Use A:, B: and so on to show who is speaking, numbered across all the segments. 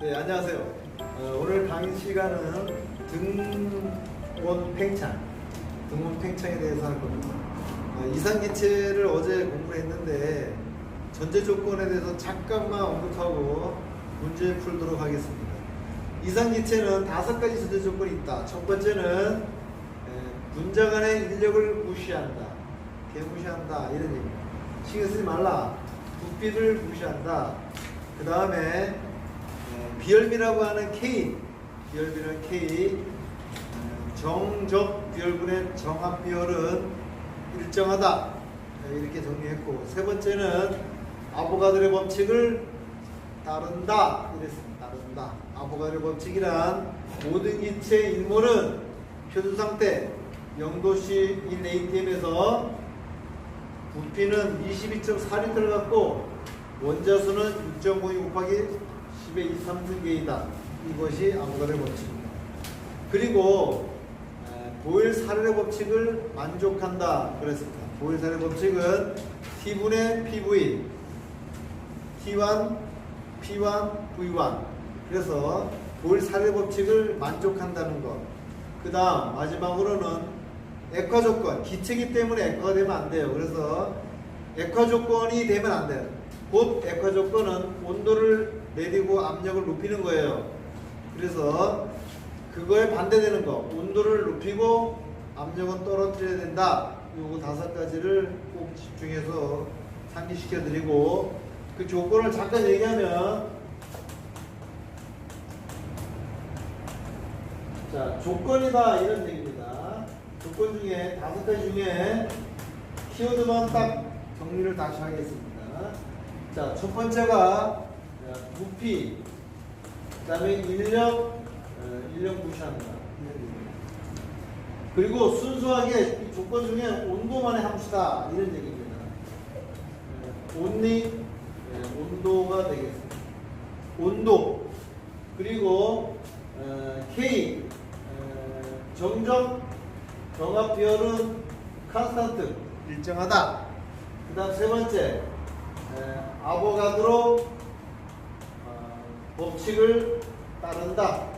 A: 네, 안녕하세요. 어, 오늘 강의 시간은 등원 팽창, 등원 팽창에 대해서 할 겁니다. 어, 이상기체를 어제 공부를 했는데 전제 조건에 대해서 잠깐만 언급하고 문제 풀도록 하겠습니다. 이상기체는 다섯 가지 전제 조건이 있다. 첫 번째는 에, 분자 간의 인력을 무시한다. 개무시한다. 이런 얘기입니다. 신경 쓰지 말라. 부피를 무시한다. 그 다음에 비열비라고 하는 K, 비열비는 K, 어, 정적 비열분의 정합 비열은 일정하다. 네, 이렇게 정리했고 세 번째는 아보가드로의 법칙을 따른다. 이랬습니다. 따른다. 아보가드로의 법칙이란 모든 기체 일몰은 표준 상태 0도씨 1ATM에서 부피는 22.4리터를 갖고 원자수는 6.52 곱하기 10의 23승계이다. 이것이 아보가드로의 법칙입니다. 그리고 에, 보일-사례의 법칙을 만족한다. 그랬습니다. 보일-사례 법칙은 T분의 PV, T1, P1, V1. 그래서 보일-사례 법칙을 만족한다는 것. 그 다음 마지막으로는 액화 조건. 기체기 때문에 액화가 되면 안 돼요. 그래서 액화 조건이 되면 안 돼요. 곧 액화 조건은 온도를 내리고 압력을 높이는 거예요. 그래서 그거에 반대되는 거. 온도를 높이고 압력은 떨어뜨려야 된다. 요거 다섯 가지를 꼭 집중해서 상기시켜 드리고 그 조건을 잠깐 얘기하면 자, 조건이다 이런 얘기입니다. 조건 중에 다섯 가지 중에 키워드만 딱 정리를 다시 하겠습니다. 자, 첫 번째가 자, 부피, 그 다음에 인력, 어, 인력 무시한다. 그리고 순수하게 이 조건 중에 온도만의 함수다. 이런 얘기입니다. 온리, 예, 온도가 되겠습니다. 온도, 그리고 어, K, 어, 정적, 정합 비열은 컨스탄트, 일정하다. 그 다음 세 번째, 에, 아보가드로 어, 법칙을 따른다.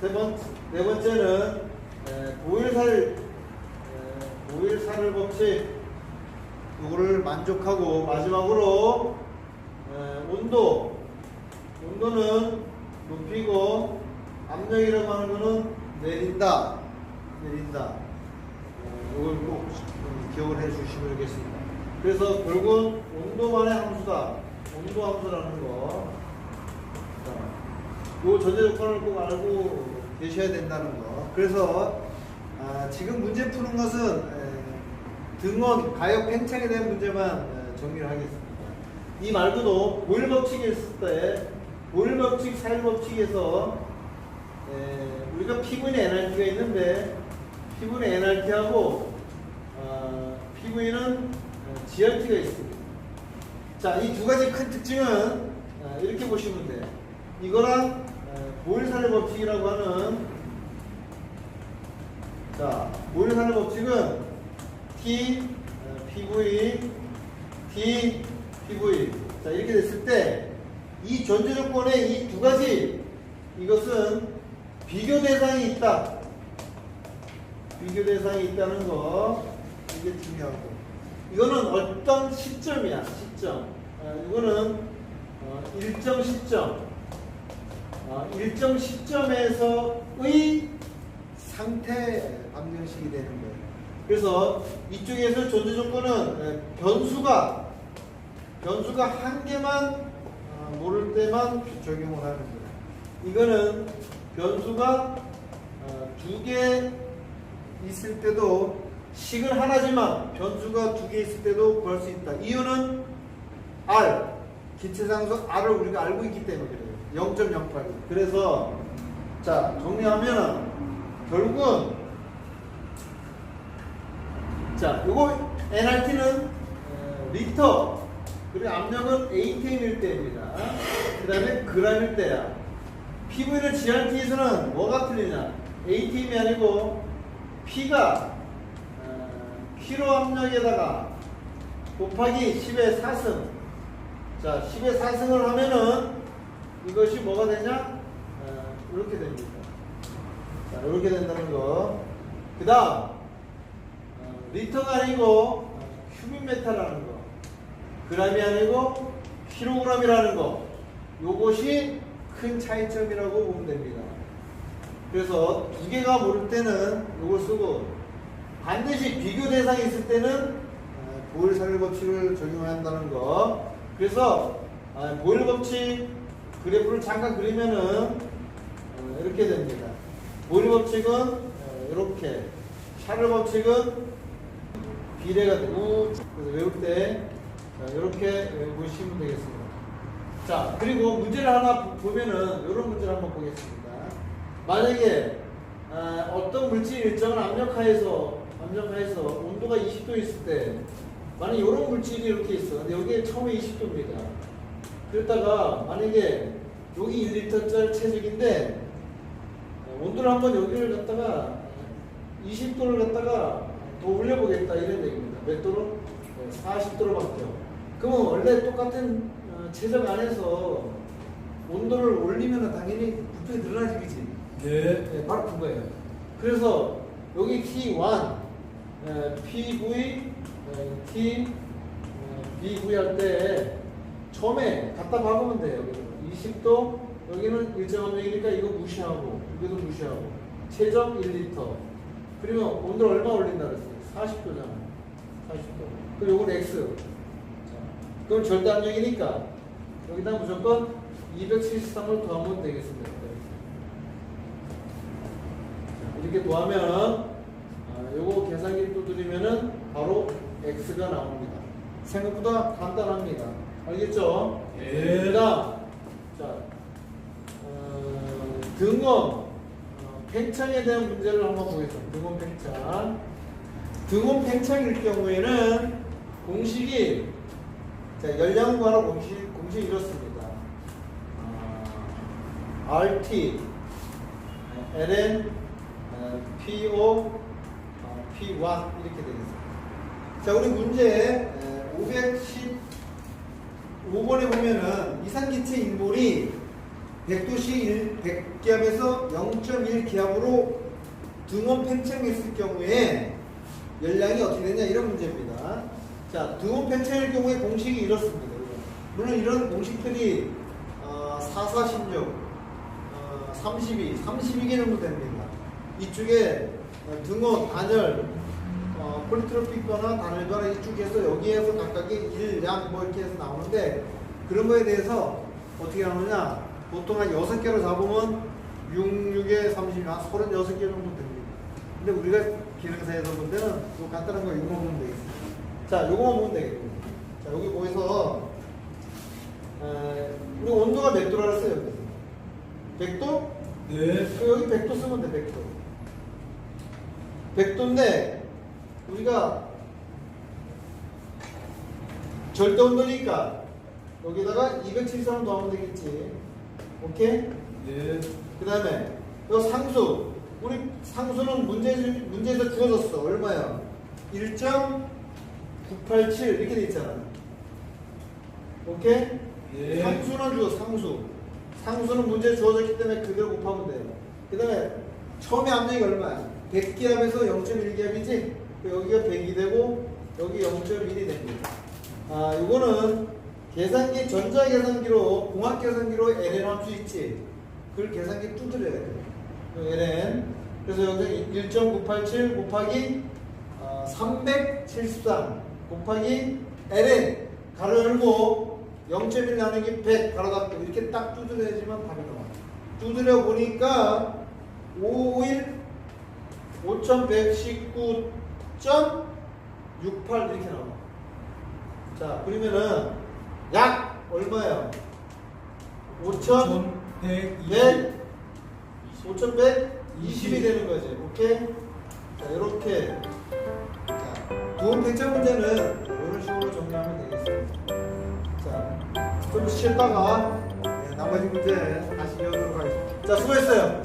A: 세 번, 네 번째는 에, 보일살, 에, 보일살을 법칙, 이거를 만족하고 마지막으로 에, 온도, 온도는 높이고 압력이라고 하는 거는 내린다, 내린다. 어, 이걸 꼭 기억을 해 주시면 되겠습니다. 그래서 결국은 온도만의 함수다. 온도 함수라는 거. 자, 요 전제 조건을 꼭 알고 계셔야 된다는 거. 그래서 아, 지금 문제 푸는 것은 에, 등원, 가역 팽창에 대한 문제만 에, 정리를 하겠습니다. 이 말고도 보일 법칙이 있을 때 보일 법칙, 사일 법칙에서 에, 우리가 P분의 NRT가 있는데 P분의 NRT하고 어, PV는 GRT가 있습니다. 자, 이 두 가지 큰 특징은 어, 이렇게 보시면 돼요. 이거랑 어, 보일사례 법칙이라고 하는 자, 보일사례 법칙은 T, 어, PV, T, PV. 자, 이렇게 됐을 때 이 전제 조건에 이두 가지 이것은 비교 대상이 있다. 비교 대상이 있다는 거 이게 중요하고 이거는 어떤 시점이야 시점 어, 이거는 어, 일정 시점 어, 일정 시점에서의 상태 방정식이 되는 거예요 그래서 이쪽에서 존재 조건은 에, 변수가 변수가 한 개만 어, 모를 때만 적용을 하는 거예요 이거는 변수가 어, 두개 있을 때도 식은 하나지만 변수가 두 개 있을 때도 구할 수 있다. 이유는 R 기체상수 R을 우리가 알고 있기 때문에 그래요. 0.08. 그래서 자 정리하면 결국은 자 요거 NRT는 어, 리터 그리고 압력은 ATM일 때입니다. 그 다음에 그람일 때야. PV는 GRT에서는 뭐가 틀리냐? ATM이 아니고 P가 어, 키로 압력에다가 곱하기 10의 4승. 자, 10의 4승을 하면은 이것이 뭐가 되냐? 어, 이렇게 됩니다. 자, 이렇게 된다는 거. 그 다음, 리터가 아니고 어, 휴민메타라는 거. 그람이 아니고 킬로그램이라는 거. 요것이 큰 차이점이라고 보면 됩니다. 그래서 두 개가 모를 때는 요걸 쓰고 반드시 비교 대상이 있을 때는 어, 보일 산일 법칙을 적용해야 한다는 거. 그래서 아, 보일 법칙 그래프를 잠깐 그리면은 어, 이렇게 됩니다. 보일 법칙은 어, 이렇게, 샤를 법칙은 비례가 되고 그래서 외울 때 자, 이렇게 외우시면 되겠습니다. 자 그리고 문제를 하나 보- 보면은 이런 문제를 한번 보겠습니다. 만약에 아, 어떤 물질 일정한 압력하에서 압력하에서 온도가 20도 있을 때 만약 이런 물질이 이렇게 있어. 근데 여기에 처음에 20도입니다. 그랬다가 만약에 여기 1리터짜리 체적인데 어, 온도를 한번 여기를 갖다가 20도를 갖다가 더 올려보겠다 이런 얘기입니다. 몇 도로? 네, 40도로 바뀌어. 그러면 원래 똑같은 어, 체적 안에서 온도를 올리면 당연히 부피가 늘어나지 그지?
B: 네.
A: 네, 바로 그거예요. 그래서 여기 T1, 에, PV, 에, T, 에, BV 할 때 처음에 갖다 박으면 돼요. 20도, 여기는 일정 압력이니까 이거 무시하고, 이것도 무시하고, 최저 1리터. 그러면 온도를 얼마 올린다 그랬어요? 40도잖아. 40도. 그럼 요건 X. 자, 그럼 절대 압력이니까 여기다 무조건 273을 더하면 되겠습니다. 이렇게 더하면 아, 요거 계산기 두드리면은 바로 x가 나옵니다. 생각보다 간단합니다. 알겠죠?
B: 예.
A: 그다음 자 어, 등원 어, 팽창에 대한 문제를 한번 보겠습니다. 등원 팽창. 등원 팽창일 경우에는 공식이 자 열량 관한 공식 공식 이렇습니다. 아, RT ln 어, PO 어, P1 이렇게 되겠습니다. 자 우리 문제 515번에 보면은 이산기체 인볼이 100도씨 100기압에서 0.1기압으로 등원 팽창했을 경우에 열량이 어떻게 되냐 이런 문제입니다. 자 등원 팽창일 경우에 공식이 이렇습니다. 물론 이런 공식들이 어, 4416 어, 32, 32개 정도 됩니다. 이쪽에 어, 등원, 단열, 어, 폴리트로픽거나 단열거나 이쪽에서 여기에서 각각의 일, 양, 뭐 이렇게 해서 나오는데 그런 거에 대해서 어떻게 하느냐 보통 한 6개로 잡으면 6, 6에 30, 한 36개 정도 됩니다. 근데 우리가 기능사에서 본 데는 요 간단한 거 이거만 보면 되겠습니다. 자, 요거만 보면 되겠습니다. 자, 여기 보여서 에, 우리 온도가 몇 도라 그랬어요? 여기? 100도?
B: 네.
A: 그 여기 100도 쓰면 돼, 100도. 100도인데, 우리가 절대 온도니까, 여기다가 273 더하면 되겠지. 오케이?
B: 네.
A: 그 다음에, 요 상수. 우리 상수는 문제, 문제에서 주어졌어. 얼마야? 1.987 이렇게 돼 있잖아. 오케이?
B: 네.
A: 상수는 주어, 상수. 상수는 문제 주어졌기 때문에 그대로 곱하면 돼요. 그 다음에 처음에 압력이 얼마야? 100기압에서 0.1기압이지? 여기가 100이 되고 여기 0.1이 됩니다. 아, 이거는 계산기, 전자계산기로, 공학계산기로 ln 할 수 있지? 그걸 계산기 두드려야. 그 ln. 그래서 여기 1.987 곱하기 어, 373 곱하기 ln 가로 열고 0.1 나누기 100 가로 닫고 이렇게 딱 두드려야지만 답이 나와. 두드려 보니까 551 5119.68 이렇게 나와. 자, 그러면은 약 얼마예요? 5,100
B: 1,100.
A: 5,120이 되는 거지. 오케이? 자, 이렇게. 자, 도움 팽창 문제는 이런 식으로 정리하면 되겠습니다. 자, 좀 쉬었다가 네, 나머지 문제 다시 이어가도록 하겠습니다. 자, 수고했어요.